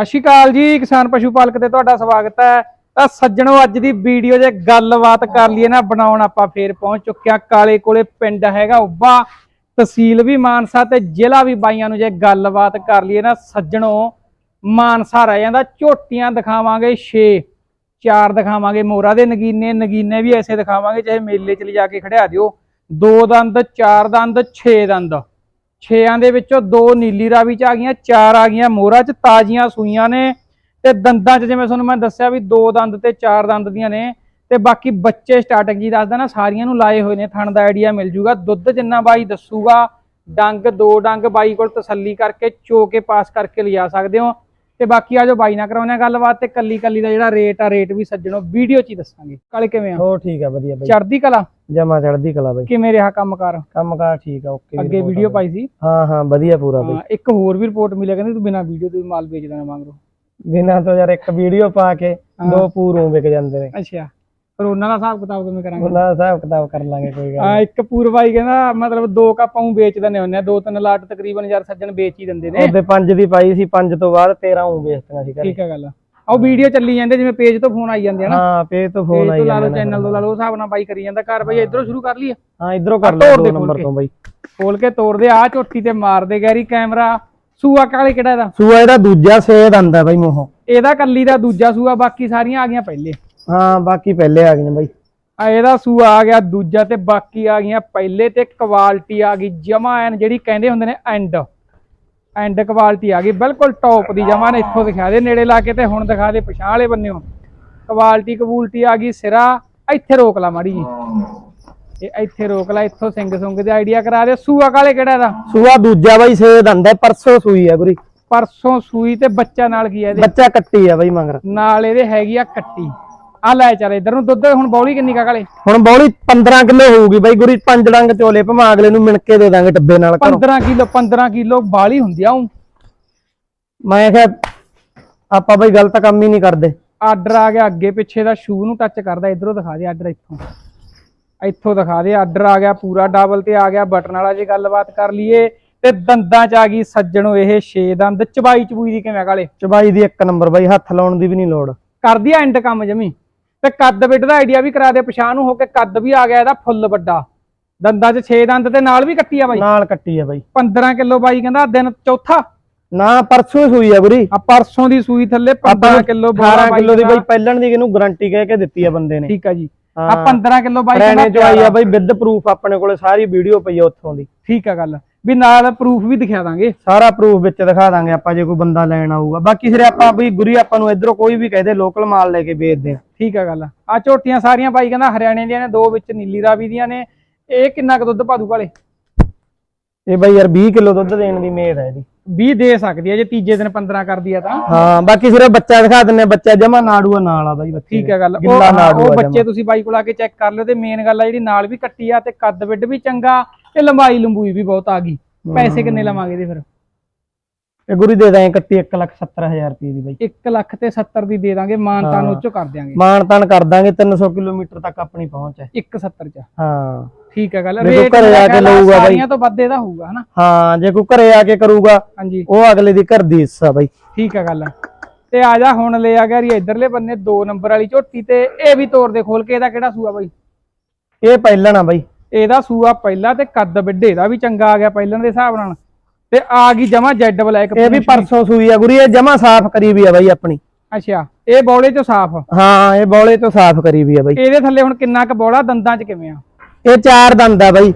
ਸਤਿ ਸ਼੍ਰੀ ਅਕਾਲ ਜੀ, ਕਿਸਾਨ ਪਸ਼ੂ ਪਾਲਕ ਤੇ ਤੁਹਾਡਾ ਸਵਾਗਤ ਹੈ। ਤਾਂ ਸੱਜਣੋ, ਅੱਜ ਦੀ ਵੀਡੀਓ 'ਚ ਗੱਲਬਾਤ ਕਰ ਲਈਏ ਨਾ, ਬਣਾਉਣ ਆਪਾਂ ਫੇਰ ਪਹੁੰਚ ਚੁੱਕਿਆ ਕਾਲੇ ਕੋਲੇ ਪਿੰਡ ਹੈਗਾ ਉੱਬਾ ਤਹਿਸੀਲ ਵੀ ਮਾਨਸਾ ਤੇ ਜ਼ਿਲ੍ਹਾ ਵੀ ਬਾਈਆਂ ਨੂੰ ਜੇ ਗੱਲਬਾਤ ਕਰ ਲਈਏ ਨਾ, ਸੱਜਣੋ, ਮਾਨਸਾ ਰਹਿ ਜਾਂਦਾ, ਝੋਟੀਆਂ ਦਿਖਾਵਾਂਗੇ 6 ਚਾਰ ਦਿਖਾਵਾਂਗੇ ਮੋਰਾ ਦੇ ਨਗੀਨੇ ਨਗੀਨੇ ਵੀ ਐਸੇ ਦਿਖਾਵਾਂਗੇ, ਚਾਹੇ ਮੇਲੇ 'ਚ ਲਿਜਾ ਕੇ ਖੜਿਆ ਦਿਓ। ਦੋ ਦੰਦ, ਚਾਰ ਦੰਦ 6 ਦੰਦ। ਛੇਆਂ ਦੇ ਵਿੱਚੋਂ ਦੋ ਨੀਲੀ ਰਾਵੀ ਚ ਆ ਗਈਆਂ, ਚਾਰ ਆ ਗਈਆਂ ਮੋਹਰਾ ਚ, ਤਾਜ਼ੀਆਂ ਸੂਈਆਂ ਨੇ ਤੇ ਦੰਦਾਂ ਚ ਜਿਵੇਂ ਤੁਹਾਨੂੰ ਮੈਂ ਦੱਸਿਆ ਵੀ ਦੋ ਦੰਦ ਤੇ ਚਾਰ ਦੰਦ ਦੀਆਂ ਨੇ ਤੇ ਬਾਕੀ ਬੱਚੇ ਸਟਾਰਟਿੰਗ ਜੀ ਦੱਸਦਾ ਨਾ, ਸਾਰੀਆਂ ਨੂੰ ਲਾਏ ਹੋਏ ਨੇ, ਥਣ ਦਾ ਆਈਡੀਆ ਮਿਲ ਜੂਗਾ। ਦੁੱਧ ਜਿੰਨਾ ਬਾਈ ਦੱਸੂਗਾ, ਡੰਗ, ਦੋ ਡੰਗ ਬਾਈ ਕੋਲ ਤਸੱਲੀ ਕਰਕੇ ਚੋ ਕੇ ਪਾਸ ਕਰਕੇ ਲਿਜਾ ਸਕਦੇ ਹੋ। ਤੇ ਬਾਕੀ ਆ ਜੋ ਬਾਈ ਨਾਲ ਕਰਾਉਣੇ ਗੱਲਬਾਤ ਤੇ ਕੱਲੀ ਕੱਲੀ ਦਾ ਜਿਹੜਾ ਰੇਟ ਆ ਰੇਟ ਵੀ ਸੱਜਣੋ ਵੀਡੀਓ 'ਚ ਹੀ ਦੱਸਾਂਗੇ। ਕਾਲੇ ਕਿਵੇਂ ਆ? ਹੋ ਠੀਕ ਆ ਵਧੀਆ ਬਾਈ। ਚੜਦੀ ਕਲਾ? ਜਮਾ ਚੜਦੀ ਕਲਾ ਬਾਈ। ਕਿਵੇਂ ਰਿਹਾ ਕੰਮਕਾਰ? ਕੰਮ ਕਾਰ ਠੀਕ ਆ ਓਕੇ ਅੱਗੇ ਵੀਡੀਓ ਪਾਈ ਸੀ? ਹਾਂ ਹਾਂ ਵਧੀਆ ਪੂਰਾ ਬਾਈ। ਹਾਂ, ਇੱਕ ਹੋਰ ਵੀ ਰਿਪੋਰਟ ਮਿਲਿਆ ਕਹਿੰਦੇ ਤੂੰ ਬਿਨਾ ਵੀਡੀਓ ਤੋਂ ਵੀ ਮਾਲ ਵੇਚ ਦੇਣਾ ਮੰਗਰੋ ਬਿਨਾਂ ਤੋਂ ਯਾਰ ਇੱਕ ਵੀਡੀਓ ਪਾ ਕੇ ਦੋ ਪੂਰੋਂ ਵਿਕ ਜਾਂਦੇ ਨੇ। ਅੱਛਾ। ਪਰ ਉਹਨਾਂ ਦਾ ਹਿਸਾਬ ਕਿਤਾਬ ਕਿਵੇਂ ਕਰਾਂਗੇ? ਉਹਨਾਂ ਦਾ ਹਿਸਾਬ ਕਿਤਾਬ ਕਰ ਲਾਂਗੇ ਕੋਈ ਗੱਲ ਆ ਇੱਕ ਪੂਰਵਾਈ ਕਹਿੰਦਾ ਮਤਲਬ ਦੋ ਕੱਪ ਉਹ ਵੇਚ ਦਿੰਦੇ ਹੁੰਦੇ ਆ ਦੋ ਤਿੰਨ ਲਾਟ ਤਕਰੀਬਨ ਯਾਰ ਸੱਜਣ ਵੇਚ ਹੀ ਦਿੰਦੇ ਨੇ। ਉਹਦੇ ਪੰਜ ਦੀ ਪਾਈ ਸੀ ਪੰਜ ਤੋਂ ਬਾਅਦ 13 ਉਂ ਵੇਚਤੀਆਂ ਸੀ ਘਰੇ। ਠੀਕ ਆ ਗੱਲ। ਉਹ ਵੀਡੀਓ ਚੱਲੀ ਜਾਂਦੇ ਜਿਵੇਂ ਪੇਜ ਤੋਂ ਫੋਨ ਆਈ ਜਾਂਦੇ ਆ ਨਾ। ਹਾਂ ਪੇਜ ਤੋਂ ਪੇਜ ਫੋਨ ਆਈ ਤੋਂ ਲਾ ਲਓ ਜਾਂਦਾ ਚੈਨਲ ਤੋਂ ਲਾ ਲਓ ਉਸ ਹਿਸਾਬ ਨਾਲ ਬਾਈ ਕਰੀ ਜਾਂਦਾ। ਘਰ ਬਈ ਇਧਰੋਂ ਸ਼ੁਰੂ ਕਰ ਲਈਏ। ਹਾਂ ਇਧਰੋਂ ਕਰ ਤੋੜ ਲਓ ਦੇ ਦੋ ਖੋਲ ਨੰਬਰ ਕੇ। ਤੋਂ ਬਾਈ। ਖੋਲ ਕੇ ਤੋੜਦੇ ਆ ਝੋਟੀ ਤੇ ਮਾਰਦੇ ਗੈਰੀ ਕੈਮਰਾ। ਸੂਆ ਕਾਲੇ ਕਿਹੜਾ ਇਹਦਾ? ਸੂਆ ਇਹਦਾ ਦੂਜਾ ਸੇਦ ਆਂਦਾ ਬਾਈ ਮੋਹ। ਇਹਦਾ ਕੱਲੀ ਦਾ ਦੂਜਾ ਸੂਆ ਬਾਕੀ ਸਾਰੀਆਂ ਆ ਗਈਆਂ ਪਹਿਲੇ। ਹਾਂ ਬਾਕੀ ਪਹਿਲੇ ਆ ਗਈਆਂ ਬਾਈ। ਆ ਇਹਦਾ ਸੂਆ ਆ ਗਿਆ ਦੂਜਾ ਤੇ ਬਾਕੀ ਆ ਗਈਆਂ ਪਹਿਲੇ ਤੇ ਕੁਆਲਿਟੀ ਆ ਗਈ ਜਮਾ ਐਨ ਜਿਹੜੀ ਕਹਿੰਦੇ ਹੁੰਦੇ ਨੇ ਐਂਡ ਐਂਡ ਕੁਆਲਿਟੀ ਆ ਗਈ ਬਿਲਕੁਲ ਟੌਪ ਦੀ ਜਮਾ ਨੇ ਇੱਥੋਂ ਦਿਖਾ ਦੇ ਨੇੜੇ ਲਾ ਕੇ ਤੇ ਹੁਣ ਦਿਖਾ ਦੇ ਪਛਾਣ ਵਾਲੇ ਬੰਨਿਓ। ਕੁਆਲਿਟੀ ਕਬੂਲਟੀ ਆ ਗਈ ਸਿਰਾ ਇੱਥੇ ਰੋਕ ਲਾ ਮਾੜੀ ਜੀ। ਇਹ ਇੱਥੇ ਰੋਕ ਲਾ ਇੱਥੋਂ ਸਿੰਘ ਸੁੰਗ ਦੇ ਆਈਡੀਆ ਕਰਾ ਦੇ। ਸੂਆ ਕਾਲੇ ਕਿਹੜਾ ਇਹਦਾ? ਸੂਆ ਦੂਜਾ ਬਾਈ ਸੇਦ ਆਂਦਾ ਪਰਸੋਂ ਸੂਈ ਆ ਗੁਰੀ ਪਰਸੋਂ ਸੂਈ ਤੇ ਬੱਚਾ ਨਾਲ ਕੀ ਆ ਇਹਦੇ? ਬੱਚਾ ਕੱਟੀ ਆ ਬਾਈ ਮਗਰ। ਨਾਲ ਇਹਦੇ ਹੈਗੀ ਆ ਕੱਟੀ। ਆ ਲੈ ਚੱਲ ਇਧਰ ਨੂੰ ਦੁੱਧ ਹੁਣ ਬੌਲੀ ਕਿੰਨੀ ਕਾ ਕਾਲੇ? ਹੁਣ ਬੌਲੀ 15 ਕਿਲੋ ਹੋਊਗੀ ਬਾਈ ਗੁਰੀ ਪੰਜ ਡੰਗ ਚੋਲੇ ਭਮਾ ਅਗਲੇ ਨੂੰ ਮਿਣ ਕੇ ਦੇ ਦਾਂਗੇ ਡੱਬੇ ਨਾਲ ਘਰੋਂ। 15 ਕਿਲੋ 15 ਕਿਲੋ ਬਾਲੀ ਹੁੰਦੀ ਆ ਊਂ। ਮੈਂ ਕਿਹਾ ਆਪਾਂ ਬਈ ਗਲਤ ਕੰਮ ਹੀ ਨਹੀਂ ਕਰਦੇ। ਆਰਡਰ ਆ ਗਿਆ ਅੱਗੇ ਪਿੱਛੇ ਦਾ ਸ਼ੂ ਨੂੰ ਟੱਚ ਕਰਦਾ ਇਧਰੋਂ ਦਿਖਾ ਦੇ ਆਰਡਰ ਇੱਥੋਂ। ਇੱਥੋਂ ਦਿਖਾ ਦੇ ਆਰਡਰ ਆ ਗਿਆ ਪੂਰਾ ਡਬਲ ਤੇ ਆ ਗਿਆ ਬਟਨ ਵਾਲਾ ਜੇ ਗੱਲਬਾਤ ਕਰ ਲਈਏ ਤੇ ਦੰਦਾਂ ਚ ਆ ਗਈ ਸੱਜਣੋ ਇਹ 6 ਦੰਦ ਚਬਾਈ ਚਬੂਈ ਦੀ ਕਿਵੇਂ ਕਾਲੇ? ਚਬਾਈ ਦੀ ਇੱਕ ਨੰਬਰ ਬਾਈ ਹੱਥ ਲਾਉਣ ਦੀ ਵੀ ਨਹੀਂ ਲੋੜ। ਕਰਦੀ ਐਂਡ ਕੰਮ ਜਮੀ? ਤੇ ਕੱਦ ਬਿੱਡ ਦਾ ਆਈਡੀਆ ਵੀ ਕਰਾ ਦੇ ਪਛਾਣ ਨੂੰ ਹੋ ਕੇ ਕੱਦ ਵੀ ਆ ਗਿਆ ਇਹਦਾ ਫੁੱਲ ਵੱਡਾ। ਦੰਦਾਂ ਚ 6 ਦੰਦ ਤੇ ਨਾਲ ਵੀ ਕੱਟੀ ਆ ਬਾਈ? ਨਾਲ ਕੱਟੀ ਆ ਬਾਈ। 15 ਕਿਲੋ ਬਾਈ ਕਹਿੰਦਾ ਦਿਨ ਚੌਥਾ। ਨਾ ਪਰਸੋਂ ਹੀ ਸੂਈ ਆ ਗੁਰੀ ਆ ਪਰਸੋਂ ਦੀ ਸੂਈ ਥੱਲੇ 15 ਕਿਲੋ 18 ਕਿਲੋ ਦੀ ਬਾਈ ਪਹਿਲਣ ਦੀ ਇਹਨੂੰ ਗਾਰੰਟੀ ਕਹਿ ਕੇ ਦਿੱਤੀ ਆ ਬੰਦੇ ਨੇ। ਠੀਕ ਆ ਜੀ। ਆ ਹਾਂ। 15 ਕਿਲੋ ਬਾਈ ਕਹਿੰਦਾ ਚ ਆਈ ਆ। ਬਾਈ ਵਿਦ ਪ੍ਰੂਫ ਆਪਣੇ ਕੋਲੇ ਸਾਰੀ ਵੀਡੀਓ ਪਈ ਆ ਉੱਥੋਂ ਦੀ। ਠੀਕ ਆ ਗੱਲ। ਵੀ ਨਾਲ ਪ੍ਰੂਫ ਵੀ ਦਿਖਾ ਦਾਂਗੇ। ਸਾਰਾ ਪ੍ਰੂਫ ਵਿੱਚ ਦਿਖਾ ਦਾਂਗੇ ਆਪਾਂ ਜੇ ਕੋਈ ਬੰਦਾ ਲੈਣ ਆਊਗਾ। ਬਾਕੀ ਸਿਰੇ ਆਪਾਂ ਬਈ ਗੁਰੀ ਆਪਾਂ ਨੂੰ ਇਧਰੋਂ ਕੋਈ ਵੀ ਕਹਦੇ ਲੋਕਲ ਮਾਲ ਲੈ ਕੇ ਵੇਚਦੇ ਆ। ਠੀਕ ਆ ਗੱਲ। ਆ ਝੋਟੀਆਂ ਸਾਰੀਆਂ ਬਾਈ ਕਹਿੰਦਾ ਹਰਿਆਣੇ ਦੀਆਂ ਨੇ ਦੋ ਵਿੱਚ ਨੀਲੀ ਰਾਵੀ ਦੀਆਂ ਨੇ। ਇਹ ਕਿੰਨਾ ਕੁ ਦੁੱਧ ਪਾਦੂ ਵਾਲੇ? ਇਹ ਬਾਈ ਯਾਰ 20 ਕਿਲੋ ਦੁੱਧ ਦੇਣ ਦੀ ਮੇਦ ਹੈ ਇਹਦੀ। 20 ਦੇ ਸਕਦੀ ਹੈ ਜੇ ਤੀਜੇ ਦਿਨ 15 ਕਰਦੀ ਆ ਤਾਂ। ਹਾਂ ਬਾਕੀ ਸਿਰੇ ਬੱਚਾ ਦਿਖਾ ਦਿੰਨੇ ਬੱਚਾ ਜਮਾ ਨਾੜੂਆ ਨਾਲ ਆ ਬਾਈ ਬੱਚੇ ਠੀਕ ਆ ਗੱਲ। ਉਹ ਹਾਂ, ਨਾੜੂ ਆ ਬੱਚੇ ਤੁਸੀਂ ਬਾਈ ਕੋਲ ਆ ਕੇ ਚੈੱਕ ਕਰ ਲਿਓ ਤੇ ਮੇਨ ਗੱਲ ਆ ਜਿਹੜੀ ਨਾਲ ਵੀ ਕੱਟੀ ਆ ਤੇ ਕੱਦ ਵਿੱਡ ਵੀ ਚੰਗਾ ਤੇ ਲੰਬਾਈ ਲੰਬੂਈ ਵੀ ਬਹੁਤ ਆ ਗਈ। ਪੈਸੇ ਕਿੰਨੇ ਲਵਾਂਗੇ ਇਹਦੇ ਫਿਰ? ਇਹ ਗੁਰੀ ਦੇ ਦਾਂ ਕੱਟੀ 170000 ਰੁਪਏ ਦੀ ਬਾਈ। 1 ਲੱਖ ਤੇ 70 ਦੀ ਦੇ ਦਾਂਗੇ ਮਾਨਤਾਨ ਉੱਚੋ ਕਰ ਦਿਆਂਗੇ। ਮਾਣ ਤਾਣ ਕਰ ਦਾਂਗੇ 300 ਕਿਲੋਮੀਟਰ ਤੱਕ ਆਪਣੀ ਪਹੁੰਚ ਹੈ। 170 ਚ। ਹਾਂ। ਠੀਕ ਆ ਗੱਲ ਰੇਟ ਘਰੇ ਆ ਕੇ ਲਊਗਾ ਬਾਈ। ਸਾਰੀਆਂ ਤੋਂ ਵੱਧ ਇਹਦਾ ਹੋਊਗਾ ਹਨਾ? ਹਾਂ ਜੇ ਕੋਈ ਘਰੇ ਆ ਕੇ ਕਰੂਗਾ ਹਾਂਜੀ। ਉਹ ਅਗਲੇ ਦੀ ਘਰ ਦੀ ਹਿੱਸਾ ਬਾਈ। ਠੀਕ ਆ ਗੱਲ। ਤੇ ਆ ਜਾ ਹੁਣ ਲੈ ਆ ਗਿਆ ਰੀ ਇਧਰਲੇ ਬੰਨੇ 2 ਨੰਬਰ ਵਾਲੀ ਝੋਟੀ ਤੇ ਇਹ ਵੀ ਤੋੜ ਦੇ ਖੋਲ ਕੇ ਇਹਦਾ ਕਿਹੜਾ ਸੂਆ ਬਾਈ? ਇਹ ਪਹਿਲਣ ਆ ਬਾਈ। ਇਹਦਾ ਸੂਆ ਪਹਿਲਾ ਤੇ ਕੱਦ ਵੱਡੇ ਦਾ ਵੀ ਚੰਗਾ ਆ ਗਿਆ ਪਹਿਲਣ ਦੇ ਹਿਸਾਬ ਨਾਲ। ਤੇ ਆ ਗਈ ਜਮਾ ਜੈਡ ਬਲੈਕ ਇਹ ਵੀ ਪਰਸੋਂ ਸੂਈ ਆ ਗੁਰੀ ਇਹ ਜਮਾ ਸਾਫ਼ ਕਰੀ ਵੀ ਆ ਬਾਈ ਆਪਣੀ। ਅੱਛਾ ਇਹ ਬੌਲੇ ਚੋਂ ਸਾਫ਼? ਹਾਂ ਇਹ ਬੌਲੇ ਤੋਂ ਸਾਫ਼ ਕਰੀ ਵੀ ਆ ਬਾਈ। ਇਹਦੇ ਥੱਲੇ ਹੁਣ ਕਿੰਨਾ ਕੁ ਬੌਲਾ ਦੰਦਾਂ 'ਚ ਕਿਵੇਂ ਆ? ਇਹ ਚਾਰ ਦੰਦ ਆ ਬਾਈ।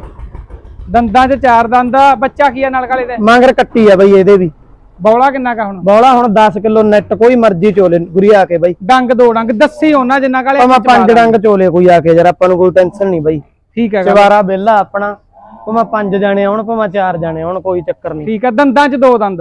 ਦੰਦਾਂ 'ਚ ਚਾਰ ਦੰਦ ਆ ਬੱਚਾ ਕੀ ਆ ਨਾਲ ਕਾਲੇ ਦੇ? ਮਗਰ ਕੱਟੀ ਆ ਬਾਈ ਇਹਦੇ ਵੀ। ਬੌਲਾ ਕਿੰਨਾ ਕਾ ਹੁਣ? ਬੌਲਾ ਹੁਣ 10 ਕਿਲੋ ਨੈਟ ਕੋਈ ਮਰਜ਼ੀ ਚੋਲੇ ਗੁਰੀ ਆ ਕੇ ਬਾਈ। ਡੰਗ ਦੋ ਡੰਗ ਦੱਸੀ ਉਹਨਾਂ ਜਿੰਨਾ ਕਾਲੇ ਪੰਜ ਡੰਗ ਚੋਲੇ ਕੋਈ ਆ ਕੇ ਯਾਰ ਆਪਾਂ ਨੂੰ ਕੋਈ ਟੈਨਸ਼ਨ ਨਹੀਂ ਬਾਈ। ਠੀਕ ਹੈਗਾ ਚਵਾਰਾ ਬੇਲਾ ਆਪਣਾ। ਭਾਵੇਂ ਪੰਜ ਜਾਣੇ ਆਉਣ ਭਾਵੇਂ ਚਾਰ ਜਾਣੇ ਆਉਣ ਕੋਈ ਚੱਕਰ ਨਹੀਂ। ਠੀਕ ਆ ਦੰਦਾਂ 'ਚ ਦੋ ਦੰਦ।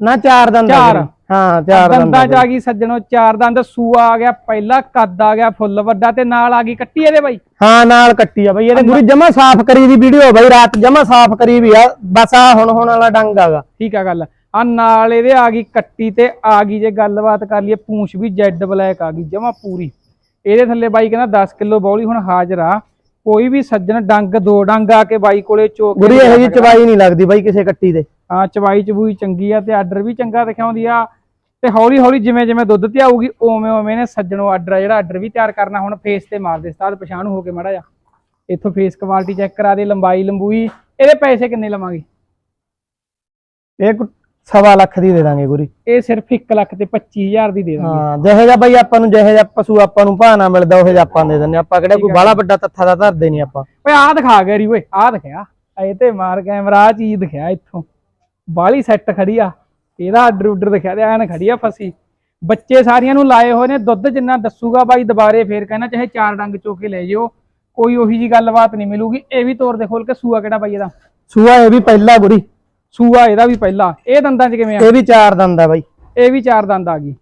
ਨਾ ਚਾਰ ਦੰਦ ਚਾਰ। ਹਾਂ ਚਾਰ ਦੰਦ ਦੰਦਾਂ 'ਚ ਆ ਗਈ ਸੱਜਣੋ ਚਾਰ ਦੰਦ। ਸੂਆ ਆ ਗਿਆ ਪਹਿਲਾ ਕੱਦ ਆ ਗਿਆ ਫੁੱਲ ਵੱਡਾ ਤੇ ਨਾਲ ਆ ਗਈ ਕੱਟੀ ਇਹਦੇ ਬਾਈ। ਹਾਂ ਨਾਲ ਕੱਟੀ ਆ ਬਈ। ਇਹਦੇ ਗੁਰੀ ਜਮਾ ਸਾਫ਼ ਕਰੀ ਦੀ ਵੀਡੀਓ ਬਈ ਰਾਤ ਜਮਾ ਸਾਫ਼ ਕਰੀ ਵੀ ਆ। ਬਸ ਆ ਹੁਣ ਹੁਣ ਵਾਲਾ ਡੰਗ ਆਗਾ। ਠੀਕ ਆ ਗੱਲ। ਆ ਨਾਲ ਇਹਦੇ ਆ ਗਈ ਕੱਟੀ ਤੇ ਆ ਗਈ ਜੇ ਗੱਲਬਾਤ ਕਰ ਲਈਏ ਪੂੰਛ ਵੀ ਜੈਡ ਬਲੈਕ ਆ ਗਈ ਜਮਾ ਪੂਰੀ। ਇਹਦੇ ਥੱਲੇ ਬਾਈ ਕਹਿੰਦਾ 10 ਕਿਲੋ ਬੌਲੀ ਹੁਣ ਹਾਜ਼ਰ ਆ। ਕੋਈ ਵੀ ਸੱਜਣ ਡੰਗ ਦੋ ਡੰਗ ਆ ਕੇ ਬਾਈ ਕੋਲੇ ਚੋਕ ਗੁਰੀ ਇਹੋ ਜੀ ਚਵਾਈ ਨਹੀਂ ਲੱਗਦੀ ਬਈ ਕਿਸੇ ਕੱਟੀ ਦੇ। ਆ ਚਵਾਈ ਚਬੂਈ ਚੰਗੀ ਆ ਤੇ ਆਰਡਰ ਵੀ ਚੰਗਾ ਦਿਖਾਉਂਦੀ ਆ। ਤੇ ਹੌਲੀ ਹੌਲੀ ਜਿਵੇਂ ਜਿਵੇਂ ਦੁੱਧ ਤੇ ਆਊਗੀ ਓਵੇਂ ਓਵੇਂ ਨੇ ਸੱਜਣੋ ਆਰਡਰ ਆ ਜਿਹੜਾ ਆਰਡਰ ਵੀ ਤਿਆਰ ਕਰਨਾ। ਹੁਣ ਫੇਸ ਤੇ ਮਾਰ ਦੇ ਸਤਾਦ ਪਛਾਣ ਹੋ ਕੇ ਮੜਾ ਜਾ ਇੱਥੋਂ ਫੇਸ ਕੁਆਲਿਟੀ ਚੈੱਕ ਕਰਾ ਦੇ ਲੰਬਾਈ ਲੰਬੂਈ। ਇਹਦੇ ਪੈਸੇ ਕਿੰਨੇ ਲਵਾਂਗੇ? ਇਹ ਸਵਾ ਲੱਖ ਦੀ ਦੇ ਦਾਂਗੇ ਗੁਰੀ। ਇਹ ਸਿਰਫ 1 ਲੱਖ ਤੇ 25000 ਦੀ ਦੇ ਦਾਂਗੇ। ਹਾਂ ਜਿਹੇ ਜਿਹਾ ਬਾਈ ਆਪਾਂ ਨੂੰ ਜਿਹੇ ਜਿਹਾ ਪਸ਼ੂ ਆਪਾਂ ਨੂੰ ਨਾ ਮਿਲਦਾ ਉਹ ਜਿਹਾ ਆਪਾਂ ਦੇ ਹਾਂ। ਆਪਾਂ ਕਿਹੜਾ ਕੋਈ ਬਾਹਲਾ ਵੱਡਾ ਤੱਥਾ ਦਾ ਧਰਦੇ ਨਹੀਂ ਆਪਾਂ। ਓਏ ਆਹ ਦਿਖਾ ਗਰੀ ਓਏ ਆਹ ਦਿਖਿਆ। ਇਹ ਤੇ ਮਾਰ ਕੈਮਰਾ ਚੀਜ਼ ਦਿਖਿਆ ਇੱਥੋਂ। ਬਾਲੀ ਸੈੱਟ ਖੜੀ ਆ। ਇਹਦਾ ਆਰਡਰ ਉਡਰ ਦਿਖਿਆ ਤੇ ਐਨ ਖੜੀ ਆ ਫਸੀ। ਬੱਚੇ ਸਾਰੀਆਂ ਨੂੰ ਲਾਏ ਹੋਏ ਨੇ ਦੁੱਧ ਜਿੰਨਾ ਦੱਸੂਗਾ ਬਾਈ ਦੁਬਾਰੇ ਫੇਰ ਕਹਿਣਾ ਚਾਹੇ ਚਾਰ ਡੰਗ ਚੋ ਕੇ ਲੈ ਜਿਓ। ਕੋਈ ਉਹੀ ਜੀ ਗੱਲਬਾਤ ਨਹੀਂ ਮਿਲੂਗੀ। ਇਹ ਵੀ ਤੋਰ ਦੇ ਖੋਲ ਕੇ ਸੂਆ ਕਿਹੜਾ ਬਾਈ ਇਹਦਾ? ਸੂਆ ਇਹ ਵੀ ਪਹਿਲਾ ਗੁਰੀ। ਸੂਆ ਇਹਦਾ ਵੀ ਪਹਿਲਾ। ਇਹ ਦੰਦਾਂ 'ਚ ਕਿਵੇਂ ਆ? ਇਹ ਵੀ ਚਾਰ ਦੰਦ ਆ ਬਾਈ। ਇਹ ਵੀ ਚਾਰ ਦੰਦ ਆ ਗਈ।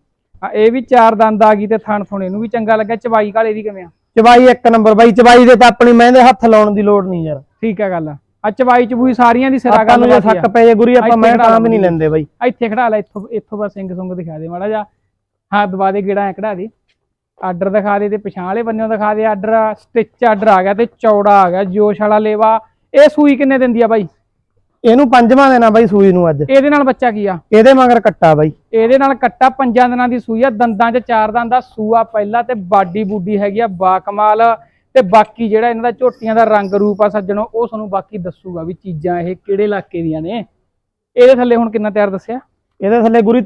ਹਾਂ ਇਹ ਵੀ ਚਾਰ ਦੰਦ ਆ ਗਈ ਤੇ ਥਣ ਥੁਣ ਇਹਨੂੰ ਵੀ ਚੰਗਾ ਲੱਗਿਆ। ਚਵਾਈ ਘਾਲੇ ਦੀ ਕਿਵੇਂ ਆ? ਚਬਾਈ ਇੱਕ ਨੰਬਰ ਬਾਈ ਚਬਾਈ ਦੇ ਤਾਂ ਆਪਣੀ ਮਹਿੰਦੇ ਹੱਥ ਲਾਉਣ ਦੀ ਲੋੜ ਨਹੀਂ ਯਾਰ। ਠੀਕ ਹੈ ਗੱਲ ਆ। ਚਵਾਈ ਚਬੂਈ ਸਾਰੀਆਂ ਦੀ ਸਿਰਾ ਆਪਾਂ ਨੂੰ ਜੇ ਗੱਲ ਸੱਕ ਪਏ ਜੇ ਗੁਰੀ ਆਪਾਂ ਮੈਂ ਤਾਂ ਵੀ ਨਹੀਂ ਲੈਂਦੇ ਬਾਈ। ਇੱਥੇ ਖੜਾ ਲੈ ਇੱਥੋਂ ਇੱਥੋਂ ਬਸ ਸਿੰਘ ਸੁੰਗ ਦਿਖਾ ਦੇ ਮਾੜਾ ਜਾ ਹਾਂ ਦਬਾ ਦੇ ਗੇੜਾ ਐ ਕਢਾ ਦੇ। ਆਰਡਰ ਦਿਖਾ ਦੇ ਤੇ ਪਛਾਣ ਵਾਲੇ ਬੰਨਿਓ ਦਿਖਾ ਦੇ। ਆਰਡਰ ਸਟਿਚ ਆਰਡਰ ਆ ਗਿਆ ਤੇ ਚੌੜਾ ਆ ਗਿਆ ਜੋਸ਼ ਵਾਲਾ ਲੇਵਾ। ਇਹ ਸੂਈ ਕਿੰਨੇ ਦਿੰਦੀ ਆ ਬਾਈ? ਇਹਨੂੰ ਪੰਜਵਾਂ ਦੇਣਾ ਬਾਈ ਸੂਈ ਨੂੰ ਅੱਜ। ਇਹਦੇ ਨਾਲ ਬੱਚਾ ਕੀ ਆ? ਇਹਦੇ ਮਗਰ ਕੱਟਾ ਬਾਈ। ਇਹਦੇ ਨਾਲ ਕੱਟਾ ਪੰਜਾਂ ਦਿਨਾਂ ਦੀ ਸੂਈ ਆ ਦੰਦਾਂ 'ਚ ਚਾਰ ਦੰਦ ਦਾ ਸੂਆ ਪਹਿਲਾ ਤੇ ਬਾਡੀ ਬੂਡੀ ਹੈਗੀ ਆ ਬਾ ਕਮਾਲ ਤੇ ਬਾਕੀ ਜਿਹੜਾ ਇਹਨਾਂ ਦਾ ਝੋਟੀਆਂ ਦਾ ਰੰਗ ਰੂਪ ਆ ਸੱਜਣੋ ਉਹ ਤੁਹਾਨੂੰ ਬਾਕੀ ਦੱਸੂਗਾ ਵੀ ਚੀਜ਼ਾਂ ਇਹ ਕਿਹੜੇ ਇਲਾਕੇ ਦੀਆਂ ਨੇ। ਇਹਦੇ ਥੱਲੇ ਹੁਣ ਕਿੰਨਾ ਤਿਆਰ ਦੱਸਿਆ? ਇਹਦੇ ਥੱਲੇ ਗੁਰੀ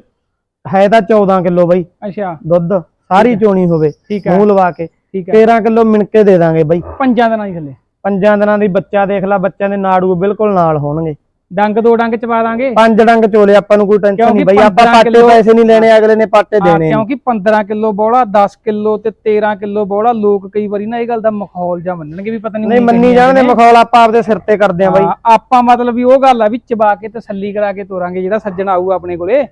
ਹੈ ਤਾਂ 14 ਕਿਲੋ ਬਾਈ। ਅੱਛਾ। ਦੁੱਧ ਸਾਰੀ ਚੋਣੀ ਹੋਵੇ ਮੂੰਹ ਲਵਾ ਕੇ। ਠੀਕ ਹੈ। 13 ਕਿਲੋ ਮਿਣਕੇ ਦੇ ਦਾਂਗੇ ਬਾਈ। ਪੰਜਾਂ ਦਿਨਾਂ ਦੀ ਥੱਲੇ। ਪੰਜਾਂ ਦਿਨਾਂ ਦੀ ਬੱਚਾ ਦੇਖ ਲੈ ਬੱਚਿਆਂ ਦੇ ਨਾੜੂ ਬਿਲਕੁਲ ਨਾਲ ਹੋਣਗੇ। ਡੰਗ ਦੋ ਡੰਗ ਚਵਾ ਦਾਂਗੇ। ਪੰਜ ਡੰਗ ਚੋਲੇ ਆਪਾਂ ਨੂੰ ਕੋਈ ਟੈਨਸ਼ਨ ਨਹੀਂ ਬਾਈ ਆਪਾਂ 15 ਪਾਟੇ ਪੈਸੇ ਨਹੀਂ ਲੈਣੇ ਅਗਲੇ ਨੇ ਪਾਟੇ ਦੇਣੇ। ਕਿਉਂਕਿ 15 ਕਿਲੋ ਬੋਲਾ 10 ਕਿਲੋ ਤੇ 13 ਕਿਲੋ ਬੋਲਾ ਲੋਕ ਕਈ ਵਾਰੀ ਨਾ ਇਹ ਗੱਲ ਦਾ ਮਖੌਲ ਜਾਂ ਮੰਨਣਗੇ ਵੀ ਪਤਾ ਨਹੀਂ ਨਹੀਂ ਮੰਨੀ ਜਾਣਦੇ ਮਖੌਲ ਆਪਾਂ ਆਪਦੇ ਸਿਰ ਤੇ ਕਰਦੇ ਆ ਬਾਈ। ਆਪਾਂ ਮਤਲਬ ਵੀ ਉਹ ਗੱਲ ਆ ਵੀ ਚਬਾ ਕੇ ਤਸੱਲੀ ਕਰਾ ਕੇ ਤੋਰਾਂਗੇ ਜਿਹੜਾ ਸੱਜਣ ਆਊ ਆਪਣੇ ਕੋਲੇ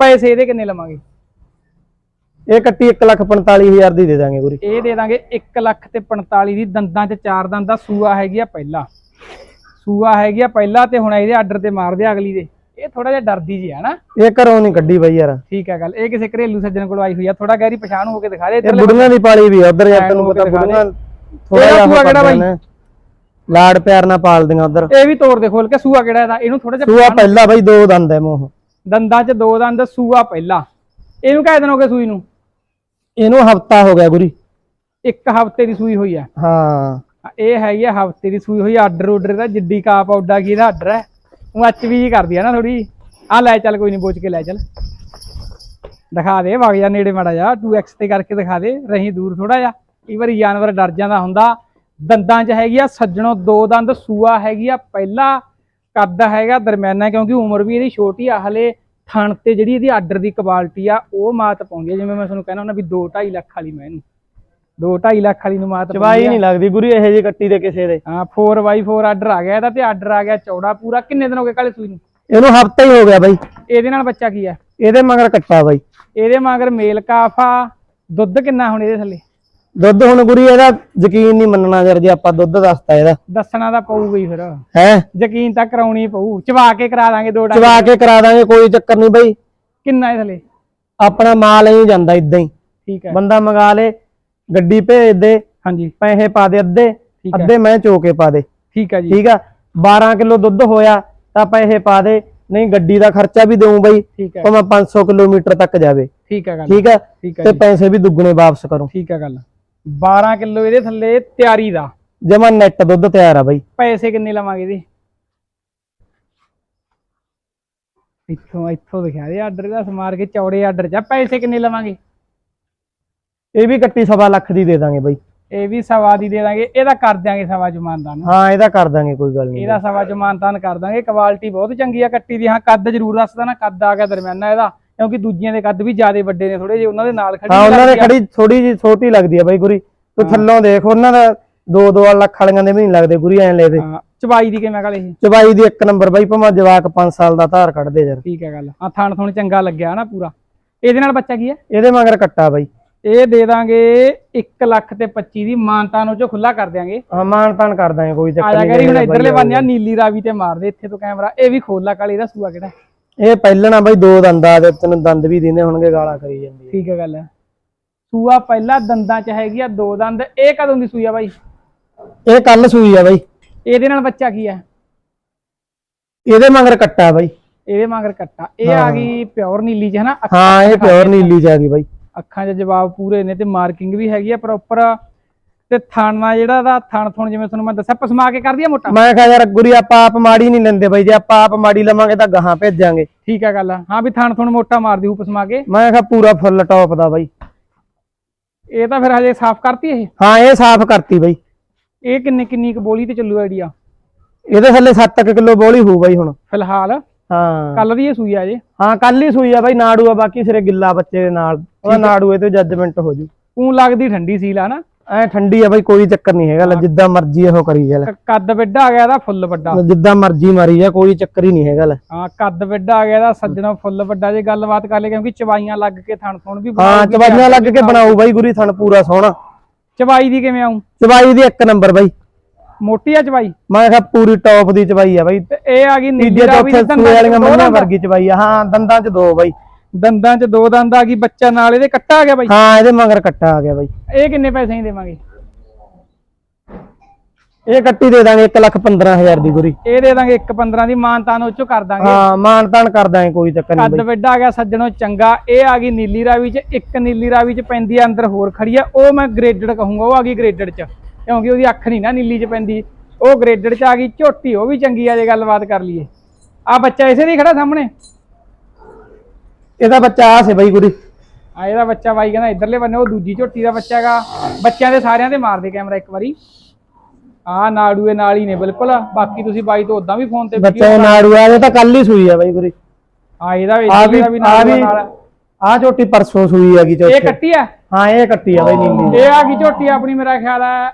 ਪੈਸੇ ਇਹਦੇ ਕਿੰਨੇ ਲਵਾਂਗੇ? ਇਹ ਕੱਟੀ 145000 ਦੀ ਦੇ ਦਾਂਗੇ ਗੁਰੀ ਇਹ ਦੇ ਦਾਂਗੇ 1 ਲੱਖ ਤੇ 45 ਦੀ ਦੰਦਾਂ 'ਚ ਚਾਰ ਦੰਦ ਦਾ ਸੂਆ ਹੈਗੀ ਆ ਪਹਿਲਾ। ਸੂਆ ਹੈਗੀ ਆ ਪਹਿਲਾ ਤੇ ਹੁਣ ਇਹਦੇ ਆਰਡਰ ਤੇ ਮਾਰਦੇ ਆ ਅਗਲੀ ਦੇ। ਇਹ ਥੋੜਾ ਜਿਹਾ ਡਰਦੀ ਜੀ ਆ ਨਾ। ਇਹ ਘਰੋਂ ਨਹੀਂ ਕੱਢੀ ਬਾਈ ਯਾਰ। ਠੀਕ ਹੈ ਗੱਲ। ਇਹ ਕਿਸੇ ਘਰੇਲੂ ਸੱਜਣ ਕੋਲ ਆਈ ਹੋਈ ਆ। ਥੋੜਾ ਗਹਿਰੀ ਪਛਾਣ ਹੋ ਕੇ ਦਿਖਾ ਦੇ। ਇਹ ਬੁੜੀਆਂ ਦੀ ਪਾਲੀ ਵੀ ਆ ਉਧਰ ਯਾਰ ਤੈਨੂੰ ਹੋ ਪਤਾ। ਬੁੜੀਆਂ ਥੋੜਾ ਜਿਹਾ ਸੂਆ ਕਿਹੜਾ ਬਾਈ? ਲਾੜ ਪਿਆਰ ਨਾਲ ਪਾਲਦੀਆਂ ਉਧਰ। ਇਹ ਵੀ ਤੋੜ ਦੇ ਖੋਲ ਕੇ ਸੂਆ ਕਿਹੜਾ ਇਹਦਾ? ਇਹਨੂੰ ਥੋੜਾ ਜਿਹਾ ਸੂਆ ਪਹਿਲਾ ਬਾਈ ਦੋ ਦੰਦ ਹੈ ਮੂੰਹ। ਦੰਦਾਂ 'ਚ ਦੋ ਦੰਦ ਸੂਆ ਪਹਿਲਾ। ਇਹਨੂੰ ਕਾਹ ਦਿਨ ਹੋ ਗਏ ਸੂਈ ਨੂੰ? ਇਹਨੂੰ ਹਫਤਾ ਹੋ ਗਿਆ ਗੁਰੀ। ਇੱਕ ਹਫ਼ਤੇ ਦੀ ਸੂਈ ਹੋਈ ਆ। ਹਾਂ। ਇਹ ਹੈਗੀ ਆ ਹਫ਼ਤੇ ਦੀ ਸੂਈ ਹੋਈ ਆਰਡਰ ਆਰਡਰ ਦਾ, ਜਿੱਡੀ ਕਾਪ ਆਉਡਾ ਕੀ ਦਾ ਆਰਡਰ ਹੈ ਉਹ ਅੱਚ ਵੀ ਕਰਦੀ ਆ ਨਾ ਥੋੜੀ ਆ ਲੈ ਚੱਲ, ਕੋਈ ਨਹੀਂ, ਬੋਚ ਕੇ ਲੈ ਚੱਲ। ਦਿਖਾ ਦੇ, ਵਗ ਜਾ ਨੇੜੇ ਮਾੜਾ ਜਾ 2x ਤੇ ਕਰਕੇ ਦਿਖਾ ਦੇ, ਰਹੀਂ ਦੂਰ ਥੋੜਾ ਜਾ ਕਈ ਵਾਰੀ ਜਾਨਵਰ ਡਰ ਜਾਂਦਾ ਹੁੰਦਾ। ਦੰਦਾਂ 'ਚ ਹੈਗੀ ਆ, ਸੱਜਣੋ ਦੋ ਦੰਦ, ਸੂਆ ਹੈਗੀ ਆ, ਪਹਿਲਾ ਕੱਦ ਹੈਗਾ ਦਰਮਿਆਨਾ, ਕਿਉਂਕਿ ਉਮਰ ਵੀ ਇਹਦੀ ਛੋਟੀ ਆ। ਹਲੇ ਥਣ ਤੇ ਜਿਹੜੀ ਇਹਦੀ ਆਰਡਰ ਦੀ ਕੁਆਲਿਟੀ ਆ, ਉਹ ਮਾਤ ਪਾਉਂਦੀ ਆ। ਜਿਵੇਂ ਮੈਂ ਤੁਹਾਨੂੰ ਕਹਿਣਾ ਹੁੰਦਾ ਵੀ 2 2.5 ਲੱਖ ਵਾਲੀ ਮੈਂ ਇਹਨੂੰ। 2 2.5 ਲੱਖ ਵਾਲੀ ਨੂੰ ਮਾਤ ਚਵਾਈ। ਨਹੀਂ ਲੱਗਦੀ ਗੁਰੀ ਇਹੋ ਜਿਹੀ ਕੱਟੀ ਦੇ ਕਿਸੇ ਦੇ। ਹਾਂ 4x4 ਆਰਡਰ ਆ ਗਿਆ ਇਹਦਾ ਤੇ ਆਰਡਰ ਆ ਗਿਆ ਚੌੜਾ ਪੂਰਾ। ਕਿੰਨੇ ਦਿਨ ਹੋ ਗਏ ਕਾਲੇ ਸੂਈ ਨੂੰ? ਇਹਨੂੰ ਹਫਤਾ ਹੀ ਹੋ ਗਿਆ ਬਾਈ। ਇਹਦੇ ਨਾਲ ਬੱਚਾ ਕੀ ਆ? ਇਹਦੇ ਮਗਰ ਕੱਟਾ ਬਾਈ। ਇਹਦੇ ਮਗਰ ਮੇਲ ਕਾਫਾ। ਦੁੱਧ ਕਿੰਨਾ ਹੁਣ ਇਹਦੇ ਥੱਲੇ? ਦੁੱਧ ਹੁਣ ਗੁਰੀ ਇਹਦਾ ਯਕੀਨ ਨਹੀਂ ਮੰਨਣਾ ਯਾਰ ਜੇ ਆਪਾਂ ਦੁੱਧ ਦੱਸਤਾ ਇਹਦਾ। ਦੱਸਣਾ ਤਾਂ ਪਊਗਾ ਹੀ ਫਿਰ। ਹੈ? ਯਕੀਨ ਤਾਂ ਕਰਾਉਣੀ ਪਊ। ਚਵਾ ਕੇ ਕਰਾ ਦਾਂਗੇ ਦੋ ਡੰਗ ਚਵਾ ਕੇ ਕਰਾ ਦਾਂਗੇ ਕੋਈ ਚੱਕਰ ਨਹੀਂ ਬਾਈ। ਕਿੰਨਾ ਇਹ ਥੱਲੇ? ਆਪਣਾ ਮਾਲ ਹੀ ਜਾਂਦਾ ਇਦਾਂ ਹੀ। ਠੀਕ ਹੈ। ਬੰਦਾ ਮੰਗਾ ਲੇ ਗੱਡੀ ਭੇਜ ਦੇ ਹਾਂਜੀ। ਪੈਸੇ ਪਾ ਦੇ ਅੱਧੇ ਠੀਕ ਹੈ। ਅੱਧੇ ਮੈਂ ਚੋ ਕੇ ਪਾ ਦੇ। ਠੀਕ ਹੈ ਜੀ। ਠੀਕ ਆ? 12 ਕਿਲੋ ਦੁੱਧ ਹੋਇਆ ਤਾਂ ਪੈਸੇ ਪਾ ਦੇ। ਨਹੀਂ ਗੱਡੀ ਦਾ ਖਰਚਾ ਵੀ ਦੇਉਂ ਬਾਈ। ਠੀਕ ਹੈ। ਭਾਵੇਂ 500 ਕਿਲੋਮੀਟਰ ਤੱਕ ਜਾਵੇ। ਠੀਕ ਹੈ ਗੱਲ। ਠੀਕ ਆ? ਠੀਕ ਹੈ ਤੇ ਜੀ। ਪੈਸੇ ਵੀ ਦੁੱਗਣੇ ਵਾਪਸ ਕਰੋ। ਠੀਕ ਹੈ ਗੱਲ। 12 ਕਿਲੋ ਇਹਦੇ ਥੱਲੇ ਤਿਆਰੀ ਦਾ। ਜਮਾ ਨੈਟ ਦੁੱਧ ਤਿਆਰ ਆ ਬਾਈ। ਪੈਸੇ ਕਿੰਨੇ ਲਵਾਂਗੇ ਇਹਦੇ? ਇੱਥੋਂ ਇੱਥੋਂ ਦਿਖਾ ਦੇ ਆਰਡਰ ਦਾ ਸਮਾਰ ਕੇ ਚੌੜੇ ਆਰਡਰ ਚ। ਆ। ਪੈਸੇ ਕਿੰਨੇ ਲਵਾਂਗੇ? ਇਹ ਵੀ ਕੱਟੀ ਸਵਾ ਲੱਖ ਦੀ ਦੇ ਦਾਂਗੇ ਬਾਈ। ਇਹ ਵੀ ਸਵਾ ਦੀ ਦੇ ਦਾਂਗੇ ਇਹਦਾ ਕਰ ਦਿਆਂਗੇ ਸਵਾ ਜਮਾਨਦਾਨ ਹਾਂ ਇਹਦਾ ਕਰ ਦਾਂਗੇ ਕੋਈ ਗੱਲ ਨਹੀਂ। ਇਹਦਾ ਸਵਾ ਜਮਾਨਤਾਨ ਕਰ ਦਾਂਗੇ ਕੁਆਲਿਟੀ ਬਹੁਤ ਚੰਗੀ ਆ ਕੱਟੀ ਦੀ ਹਾਂ ਕੱਦ ਜ਼ਰੂਰ ਦੱਸਦਾ ਨਾ ਕੱਦ ਆ ਗਿਆ ਦਰਮਿਆਨਾ ਇਹਦਾ ਕਿਉਂਕਿ ਦੂਜੀਆਂ ਦੇ ਕੱਦ ਵੀ ਜ਼ਿਆਦਾ ਵੱਡੇ ਨੇ ਥੋੜੇ ਜਿਹੇ ਉਹਨਾਂ ਦੇ ਨਾਲ ਖੜੀ ਹਾਂ ਉਹਨਾਂ ਦੇ। ਖੜੀ ਥੋੜੀ ਜੀ ਛੋਟੀ ਲੱਗਦੀ ਆ ਬਾਈ ਗੁਰੀ। ਤੂੰ ਥੱਲੋਂ ਦੇਖ ਉਹਨਾਂ ਦਾ 2-2 ਲੱਖ ਵਾਲੀਆਂ ਦੇ ਵੀ ਨਹੀਂ ਲੱਗਦੇ ਗੁਰੀ ਐਂ ਲੈ ਦੇ। ਹਾਂ ਚਵਾਈ ਦੀ ਕਿਵੇਂ ਗੱਲ ਇਹ? ਚਬਾਈ ਦੀ ਇੱਕ ਨੰਬਰ ਬਾਈ ਭਾਵੇਂ ਜਵਾਕ 5 ਸਾਲ ਦਾ ਧਾਰ ਕੱਢਦੇ ਯਾਰ। ਠੀਕ ਹੈ ਗੱਲ। ਆ ਥਣ ਥਣ ਚੰਗਾ ਲੱਗਿਆ ਨਾ ਪੂਰਾ। ਇਹਦੇ ਨਾਲ ਬੱਚਾ ਕੀ ਹੈ? ਇਹਦੇ ਮਗਰ ਕੱਟਾ ਬਾਈ। ਇਹ ਦੇ ਦਾਂਗੇ 1 ਲੱਖ ਤੇ 25 ਦੀ ਮਾਨਤਾਨ ਉਹ ਚੋਂ ਖੁੱਲਾ ਕਰ ਦਿਆਂਗੇ। ਹਾਂ ਮਾਨ ਤਾਨ ਕਰ ਦਾਂਗੇ ਕੋਈ ਆ ਚੱਕਰ ਜਾ ਨਹੀਂ ਕਰੀ ਹੁਣ ਇਧਰਲੇ ਬੰਨੇ ਆ ਨੀਲੀ ਰਾਵੀ ਤੇ ਮਾਰ ਦੇ ਇੱਥੇ ਤੋਂ ਕੈਮਰਾ ਇਹ ਵੀ ਖੋਲਾ ਕਾਲੀ ਦਾ ਸੂਆ ਕਿਹੜਾ। ਇਹ ਪਹਿਲਣਾ ਬਾਈ ਦੋ ਦੰਦਾਂ ਦੇ ਤੈਨੂੰ ਦੰਦ ਵੀ ਦਿੰਦੇ ਹੋਣਗੇ ਗਾਲਾਂ ਕਰੀ ਜਾਂਦੀ ਆ। ਠੀਕ ਹੈ ਗੱਲ। ਸੂਆ ਪਹਿਲਾ ਦੰਦਾਂ ਚ ਹੈਗੀ ਆ ਦੋ ਦੰਦ ਇਹ ਕਦੋਂ ਦੀ ਸੂਈ ਆ ਬਾਈ? ਇਹ ਕੱਲ ਸੂਈ ਆ ਬਾਈ। ਇਹਦੇ ਨਾਲ ਬੱਚਾ ਕੀ ਆ? ਇਹਦੇ ਮਗਰ ਕੱਟਾ ਬਾਈ। ਇਹਦੇ ਮਗਰ ਕੱਟਾ। ਇਹ ਆ ਗਈ ਪਿਓਰ ਨੀਲੀ ਚ ਹਨਾ? ਅੱਖ- ਹਾਂ ਇਹ ਪਿਓਰ ਨੀਲੀ ਚ ਆ ਗਈ ਬਾਈ। ਅੱਖਾਂ 'ਚ ਜਵਾਬ ਪੂਰੇ ਨੇ ਤੇ ਮਾਰਕਿੰਗ ਵੀ ਹੈਗੀ ਆ ਪ੍ਰੋਪਰ ਤੇ ਥਾਣਾ ਜਿਹੜਾ ਦਾ ਥਣ ਥੁਣ ਜਿਵੇਂ ਤੁਹਾਨੂੰ ਮੈਂ ਦੱਸਿਆ ਪਸਮਾ ਕੇ ਕਰਦੀ ਆ ਮੋਟਾ? ਮੈਂ ਕਿਹਾ ਯਾਰ ਗੁਰੀ ਆਪਾਂ ਆਪ ਮਾੜੀ ਨਹੀਂ ਲੈਂਦੇ ਬਾਈ ਜੇ ਆਪਾਂ ਆਪ ਮਾੜੀ ਲਵਾਂਗੇ ਤਾਂ ਗਾਹਾਂ ਭੇਜਾਂਗੇ। ਠੀਕ ਆ ਗੱਲ ਹਾਂ ਵੀ ਥਣ ਥੁਣ ਮੋਟਾ ਮਾਰ ਦਿਓ ਪਸਮਾ ਕੇ। ਮੈਂ ਕਿਹਾ ਪੂਰਾ ਫੁੱਲ ਟੌਪ ਦਾ ਬਾਈ। ਇਹ ਤਾਂ ਫਿਰ ਹਜੇ ਸਾਫ਼ ਕਰਤੀ ਇਹ? ਹਾਂ ਇਹ ਸਾਫ਼ ਕਰਤੀ ਬਾਈ। ਇਹ ਕਿੰਨੇ ਕਿੰਨੀ ਕੁ ਬੋਲੀ ਤੇ ਚੱਲੂ ਆਈਡੀਆ? ਇਹਦੇ ਥੱਲੇ 7 ਕਿਲੋ ਬੋਲੀ ਹੋਊ ਬਾਈ ਹੁਣ। ਫਿਲਹਾਲ। ਹਾਂ। ਕੱਲ ਦੀ ਇਹ ਸੂਈ ਆ ਜੇ। ਹਾਂ ਕੱਲ ਹੀ ਸੂਈ ਆ ਬਾਈ ਨਾੜੂ ਆ ਬਾਕੀ ਸਿਰੇ ਗਿੱਲਾ ਬੱਚੇ ਦੇ ਨਾਲ। ਉਹਦਾ ਨਾੜੂ ਇਹ ਤੇ ਜੱਜਮੈਂਟ ਹੋ ਜੂ। ਉਹ ਲੱਗਦੀ ਠੰਡੀ ਸੀਲ ਆ ਨਾ। ਐ ਠੰਡੀ ਆ ਬਾਈ ਕੋਈ ਚੱਕਰ ਨਹੀਂ ਹੈਗਾ। ਲੈ ਜਿੱਦਾਂ ਮਰਜ਼ੀ ਉਹ ਕਰੀ ਜਾ ਲੈ। ਕੱਦ ਵੱਡਾ ਆ ਗਿਆ ਇਹਦਾ ਫੁੱਲ ਵੱਡਾ। ਜਿੱਦਾਂ ਮਰਜ਼ੀ ਮਾਰੀ ਜਾ ਕੋਈ ਚੱਕਰ ਹੀ ਨਹੀਂ ਹੈਗਾ ਲੈ। ਹਾਂ ਕੱਦ ਵੱਡਾ ਆ ਗਿਆ ਇਹਦਾ ਸੱਜਣਾ ਫੁੱਲ ਵੱਡਾ ਜੇ ਗੱਲਬਾਤ ਕਰ ਲੈ ਕਿਉਂਕਿ ਚਵਾਈਆਂ ਲੱਗ ਕੇ ਥਣ ਥੁਣ ਵੀ ਹਾਂ ਚਵਾਈਆਂ ਲੱਗ ਕੇ ਬਣਾਊ ਬਾਈ ਗੁਰੀ ਥਣ ਪੂਰਾ ਸੋਹਣਾ ਚਵਾਈ ਦੀ ਕਿਵੇਂ ਆਉਂ ਚਵਾਈ ਦੀ ਇੱਕ ਨੰਬਰ ਬਾਈ। ਮੋਟੀ ਆ ਚਵਾਈ ਮੈਂ ਕਿਹਾ ਪੂਰੀ ਟੌਪ ਦੀ ਚਵਾਈ ਆ ਬਾਈ। ਤੇ ਇਹ ਆ ਗਈ ਨੀਲੀ ਰਾਵੀ ਚੌਥੇ ਦੇ ਸੂਏ ਵਾਲੀਆਂ ਮੰਨਾਂ ਦੰਦ। ਵਰਗੀ ਚਵਾਈ ਆ। ਹਾਂ ਦੰਦਾਂ 'ਚ ਦੋ ਬਾਈ। ਦੰਦਾਂ 'ਚ ਦੋ ਦੰਦ ਆ ਗਈ ਬੱਚਾ ਨਾਲ ਇਹਦੇ ਕੱਟਾ ਆ ਗਿਆ ਬਾਈ? ਹਾਂ ਇਹਦੇ ਮਗਰ ਕੱਟਾ ਆ ਗਿਆ ਬਾਈ। ਇਹ ਕਿੰਨੇ ਪੈਸੇ ਹੀ ਦੇਵਾਂਗੇ? ਇਹ ਕੱਟੀ ਦੇ ਦਾਂਗੇ 1 ਲੱਖ 15000 ਦੀ ਗੁਰੀ। ਇਹ ਦੇ ਦਾਂਗੇ 1.15 ਦੀ ਮਾਨਤਾਨ ਉਹ ਚੋਂ ਕਰ ਦਾਂਗੇ। ਹਾਂ ਮਾਨ ਤਾਨ ਕਰ ਦਾਂਗੇ ਕੋਈ ਚੱਕਰ ਨਹੀਂ ਕੱਦ ਵੱਡਾ ਆ ਗਿਆ ਸੱਜਣੋ ਚੰਗਾ। ਇਹ ਆ ਗਈ ਨੀਲੀ ਰਾਵੀ 'ਚ ਇੱਕ ਨੀਲੀ ਰਾਵੀ 'ਚ ਪੈਂਦੀ ਆ ਅੰਦਰ ਹੋਰ ਖੜੀ ਆ। ਉਹ ਮੈਂ ਗ੍ਰੇਡਡ ਕਹੂੰਗਾ ਉਹ ਆ ਗਈ ਗ੍ਰੇਡਡ 'ਚ। ਕਿਉਂਕਿ ਉਹਦੀ ਅੱਖ ਨਹੀਂ ਨਾ ਨੀਲੀ 'ਚ ਪੈਂਦੀ। ਉਹ ਗ੍ਰੇਡਡ 'ਚ ਆ ਗਈ ਝੋਟੀ ਉਹ ਵੀ ਚੰਗੀ ਆ ਜੇ ਗੱਲਬਾਤ ਕਰ ਲਈਏ। ਆ ਬੱਚਾ ਇਸੇ ਦੀ ਖੜਾ ਸਾਹਮਣੇ। ਇਹਦਾ ਬੱਚਾ ਆ ਸੇ ਬਾਈ ਗੁਰੀ ਆ ਇਹਦਾ ਬੱਚਾ ਬਾਈ ਕਹਿੰਦਾ ਇਧਰਲੇ ਬੰਨੇ ਉਹ ਦੂਜੀ ਝੋਟੀ ਦਾ ਬੱਚਾ ਹੈਗਾ। ਬੱਚਿਆਂ ਦੇ ਸਾਰਿਆਂ ਦੇ ਮਾਰ ਦੇ ਕੈਮਰਾ ਇੱਕ ਵਾਰੀ। ਆ ਨਾੜੂਏ ਨਾਲ ਹੀ ਨੇ ਬਿਲਕੁਲ। ਬਾਕੀ ਤੁਸੀਂ ਬਾਈ ਤੋਂ ਉਦਾਂ ਵੀ ਫੋਨ ਤੇ ਬੱਚਾ ਇਹ ਨਾੜੂ ਆ ਇਹ ਤਾਂ ਕੱਲ ਹੀ ਸੂਈ ਆ ਬਾਈ ਗੁਰੀ ਆ ਇਹਦਾ ਵੀ ਆ ਇਹਦਾ ਵੀ ਆ ਨਾੜੂਆ ਨਾਲ। ਆ ਝੋਟੀ ਪਰਸੋਂ ਸੂਈ ਹੈਗੀ ਇਹ ਚੌਥੇ। ਕੱਟੀ ਆ? ਹਾਂ ਇਹ ਕੱਟੀ ਆ ਬਾਈ ਨੀਲੀ। ਇਹ ਆ ਗਈ ਝੋਟੀ ਆਪਣੀ ਮੇਰਾ ਖਿਆਲ ਹੈ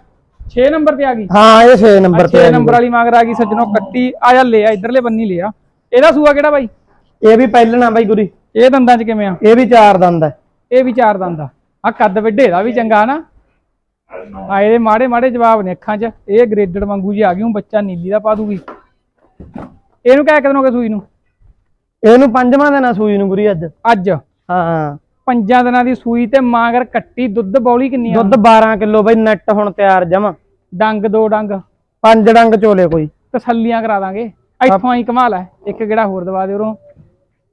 6 ਨੰਬਰ ਤੇ ਆ ਗਈ? ਹਾਂ ਇਹ 6 ਨੰਬਰ ਤੇ 6 ਆ ਗਈ। ਨੰਬਰ ਵਾਲੀ ਮਗਰ ਆ ਗਈ ਸੱਜਣੋ ਕੱਟੀ ਆ ਜਾ ਲਿਆ ਇਧਰਲੇ ਬੰਨੀ ਲਿਆ ਇਹਦਾ ਸੂਆ ਕਿਹੜਾ ਬਾਈ? ਇਹ ਵੀ ਪਹਿਲਣਾ ਬਾਈ ਗੁਰੀ। ਇਹ ਦੰਦਾਂ 'ਚ ਕਿਵੇਂ ਆ? ਇਹ ਵੀ ਚਾਰ ਦੰਦ ਹੈ ਇਹ ਵੀ ਚਾਰ ਦੰਦ ਆ। ਆ ਕੱਦ ਵੱਡੇ ਦਾ ਵੀ ਚੰਗਾ ਨਾ। ਆ ਇਹਦੇ ਮਾੜੇ ਮਾੜੇ ਜਵਾਬ ਨੇ ਅੱਖਾਂ 'ਚ। ਇਹ ਗ੍ਰੇਡਡ ਵਾਂਗੂ ਜੀ ਆ ਗਈ ਹੁਣ ਬੱਚਾ ਨੀਲੀ ਦਾ ਪਾ ਦੂਗੀ। ਇਹਨੂੰ ਕਹਿ ਕਦੋਂ ਕੇ ਸੂਈ ਨੂੰ? ਇਹਨੂੰ ਪੰਜਵਾਂ ਦਿਨ ਆ ਸੂਈ ਨੂੰ ਗੁਰੀ ਅੱਜ। ਅੱਜ? ਹਾਂ। ਪੰਜਾਂ ਦਿਨਾਂ ਦੀ ਸੂਈ ਤੇ ਮਾਂਗਰ ਕੱਟੀ ਦੁੱਧ ਬੌਲੀ ਕਿੰਨੀ ਆ? ਦੁੱਧ 12 ਕਿਲੋ ਬਾਈ ਨੈਟ ਹੁਣ ਤਿਆਰ ਜਮਾ। ਡੰਗ ਦੋ ਡੰਗ। ਪੰਜ ਡੰਗ ਚੋਲੇ ਕੋਈ। ਤਸੱਲੀਆਂ ਕਰਾ ਦਾਂਗੇ। ਇੱਥੋਂ ਆਈ ਕਮਾਲ ਹੈ ਇੱਕ ਗੇੜਾ ਹੋਰ ਦਵਾ ਦੇ ਉਰੋਂ।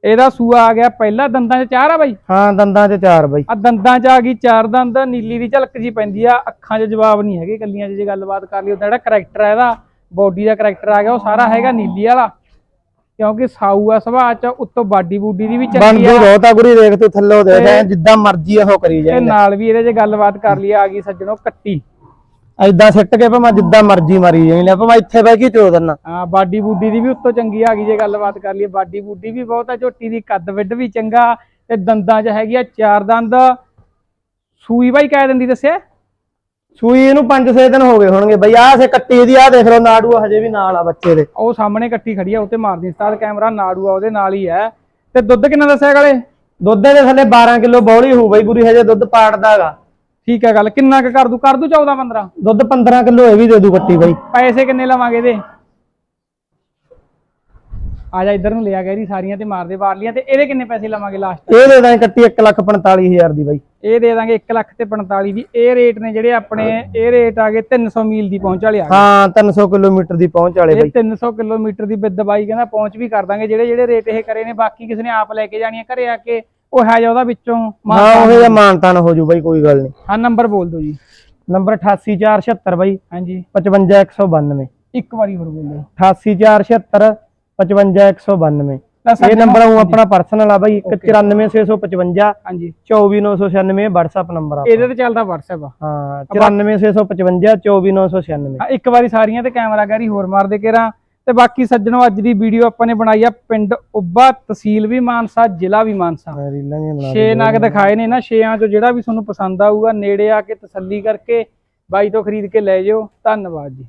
ਇਹਦਾ ਸੂਆ ਆ ਗਿਆ ਪਹਿਲਾ ਦੰਦਾਂ 'ਚ ਚਾਰ ਆ ਬਾਈ। ਹਾਂ ਦੰਦਾਂ 'ਚ ਚਾਰ ਬਾਈ। ਆ ਦੰਦਾਂ 'ਚ ਆ ਗਈ ਚਾਰ ਦੰਦ ਨੀਲੀ ਦੀ ਝਲਕ ਜੀ ਪੈਂਦੀ ਆ। ਅੱਖਾਂ 'ਚ ਜਵਾਬ ਨਹੀਂ ਹੈਗੇ ਕੱਲੀਆਂ 'ਚ ਜੇ ਗੱਲਬਾਤ ਕਰ ਲਈ ਉਹਦਾ ਜਿਹੜਾ ਕਰੈਕਟਰ ਆ ਇਹਦਾ ਬੋਡੀ ਦਾ ਕਰੈਕਟਰ ਆ ਗਿਆ ਉਹ ਸਾਰਾ ਹੈਗਾ ਨੀਲੀ ਵਾਲਾ। ਕਿਉਂਕਿ ਸਾਊ ਆ ਸੁਭਾਅ 'ਚ ਉੱਤੋਂ ਬਾਡੀ ਬੂਡੀ ਦੀ ਵੀ ਚੰਗੀ ਬਣਦੀ ਆ। ਬਹੁਤ ਆ ਗੁਰੀ ਦੇਖ ਤੂੰ ਥੱਲੋਂ ਦੇਖ ਐਂ ਜਿੱਦਾਂ ਮਰਜ਼ੀ ਉਹ ਕਰੀ ਤੇ ਨਾਲ ਵੀ ਇਹਦੇ 'ਚ ਗੱਲਬਾਤ ਕਰ ਲਈ ਆ ਗਈ ਸੱਜਣੋ ਕੱਟੀ। ਐਦਾਂ ਸਿੱਟ ਕੇ ਭਾਵੇਂ ਜਿੱਦਾਂ ਮਰਜ਼ੀ ਮਾਰੀ ਜਾਈ ਲੈ ਭਾਵੇਂ ਇੱਥੇ ਬਹਿ ਕੇ ਚੋ ਦਿੰਨਾ। ਆ ਬਾਡੀ ਬੂਡੀ ਦੀ ਵੀ ਉੱਤੋਂ ਚੰਗੀ ਆ ਗਈ ਜੇ ਗੱਲਬਾਤ ਕਰ ਲਈਏ। ਬਾਡੀ ਬੂਡੀ ਵੀ ਬਹੁਤ ਆ ਝੋਟੀ ਦੀ ਕੱਦ ਵਿੱਡ ਵੀ ਚੰਗਾ ਤੇ ਦੰਦਾਂ 'ਚ ਹੈਗੀ ਆ ਚਾਰ ਦੰਦ। ਸੂਈ ਬਾਈ ਕਹਿ ਦਿੰਦੀ ਦੱਸਿਆ? ਸੂਈ ਇਹਨੂੰ 5-6 ਦਿਨ ਹੋ ਗਏ ਹੋਣਗੇ ਬਈ ਆਹ ਸੇ ਕੱਟੀ ਇਹਦੀ ਆਹ ਦੇਖ ਲਓ ਨਾੜੂ ਹਜੇ ਵੀ ਨਾਲ ਆ ਬੱਚੇ ਦੇ। ਉਹ ਸਾਹਮਣੇ ਕੱਟੀ ਖੜੀ ਆ ਉੱਤੇ ਮਾਰਦੀ ਸਟਾਰ ਕੈਮਰਾ ਨਾੜੂ ਆ ਉਹਦੇ ਨਾਲ ਹੀ ਹੈ ਤੇ ਦੁੱਧ ਕਿੰਨਾ ਦੱਸਿਆ ਗਾਲੇ ਦੁੱਧ ਦੇ ਥੱਲੇ 12 ਕਿਲੋ ਬੌਲੀ ਹੋਊ ਬਈ ਗੁਰੀ ਹਜੇ ਦੁੱਧ ਪਾੜਦਾਗਾ ਠੀਕ ਹੈ ਗੱਲ ਕਿੰਨਾ ਕੁ ਕਰ ਦੂ? ਕਰ ਦੂ 14 15 ਦੁੱਧ 15 ਕਿਲੋ ਇਹ ਵੀ ਦੇ ਦੂ ਕੱਟੀ ਬਈ। ਪੈਸੇ ਕਿੰਨੇ ਲਵਾਂਗੇ ਇਹਦੇ? ਆ ਜਾ ਇੱਧਰ ਨੂੰ ਲਿਆ ਗੈਰੀ ਸਾਰੀਆਂ ਤੇ ਮਾਰਦੇ ਵਾਰਲੀਆਂ ਤੇ ਇਹਦੇ ਕਿੰਨੇ ਪੈਸੇ ਲਵਾਂਗੇ ਲਾਸਟ ਇਹ ਦੇ ਦਾਂ ਕੱਟੀ 1,45,000 ਦੀ ਬਈ। ਇਹ ਦੇ ਦਾਂਗੇ 1 ਲੱਖ ਤੇ 45 ਦੀ। ਇਹ ਰੇਟ ਨੇ ਜਿਹੜੇ ਆਪਣੇ ਇਹ ਰੇਟ ਆ ਗਏ 300 ਮੀਲ ਦੀ ਪਹੁੰਚ ਵਾਲੇ ਆ ਗਏ। ਹਾਂ 300 ਕਿਲੋਮੀਟਰ ਦੀ ਪਹੁੰਚ ਵਾਲੇ ਇਹ ਬਈ। 300 ਕਿਲੋਮੀਟਰ ਦੀ ਬਾਈ ਕਹਿੰਦਾ ਪਹੁੰਚ ਵੀ ਕਰ ਦਾਂਗੇ। ਜਿਹੜੇ ਜਿਹੜੇ ਰੇਟ ਇਹ ਕਰੇ ਨੇ ਬਾਕੀ ਕਿਸੇ ਨੇ ਆਪ ਲੈ ਕੇ ਜਾਣੀ ਆ ਘਰੇ ਆ ਕੇ ਉਹ ਹੈ ਜਾਂ ਉਹਦਾ ਵਿੱਚੋਂ ਹਾਂ ਉਹ ਜਿਹਾ ਮਾਨਤਾਨ ਹੋ ਜੂ ਬਈ ਕੋਈ ਗੱਲ ਨਹੀਂ। ਹਾਂ ਨੰਬਰ ਬੋਲ ਦਿਓ ਜੀ। ਨੰਬਰ 88476 ਬਈ। ਹਾਂਜੀ। 55192 ਇੱਕ ਵਾਰੀ ਹੋਰ ਬੋਲੋ 88476 55192 ਲੈ ਇਹ ਨੰਬਰ ਉਹ ਆਪਣਾ ਪਰਸਨਲ ਆ ਬਾਈ 194655 ਹਾਂਜੀ। 24996 WhatsApp ਨੰਬਰ ਆ ਇਹਦੇ ਤੇ ਚੱਲਦਾ WhatsApp ਆ। ਹਾਂ 94655 24996 ਹਾਂ, ਇੱਕ ਵਾਰੀ ਸਾਰੀਆਂ ਤੇ ਕੈਮਰਾ ਗੈਰੀ ਹੋਰ ਮਾਰ ਦੇ ਕੇਰਾ। ਤੇ ਬਾਕੀ ਸੱਜਣੋ ਅੱਜ ਦੀ ਵੀਡੀਓ ਆਪਾਂ ਨੇ ਬਣਾਈ ਆ ਪਿੰਡ ਉੱਬਾ ਤਹਿਸੀਲ ਵੀ ਮਾਨਸਾ ਜ਼ਿਲ੍ਹਾ ਵੀ ਮਾਨਸਾ। ਛੇ ਨਗ ਦਿਖਾਏ ਨੇ ਨਾ ਛੇਆਂ ਚੋਂ ਜਿਹੜਾ ਵੀ ਤੁਹਾਨੂੰ ਪਸੰਦ ਆਊਗਾ ਨੇੜੇ ਆ ਕੇ ਤਸੱਲੀ ਕਰਕੇ ਬਾਈ ਤੋਂ ਖਰੀਦ ਕੇ ਲੈ ਜਿਓ। ਧੰਨਵਾਦ ਜੀ।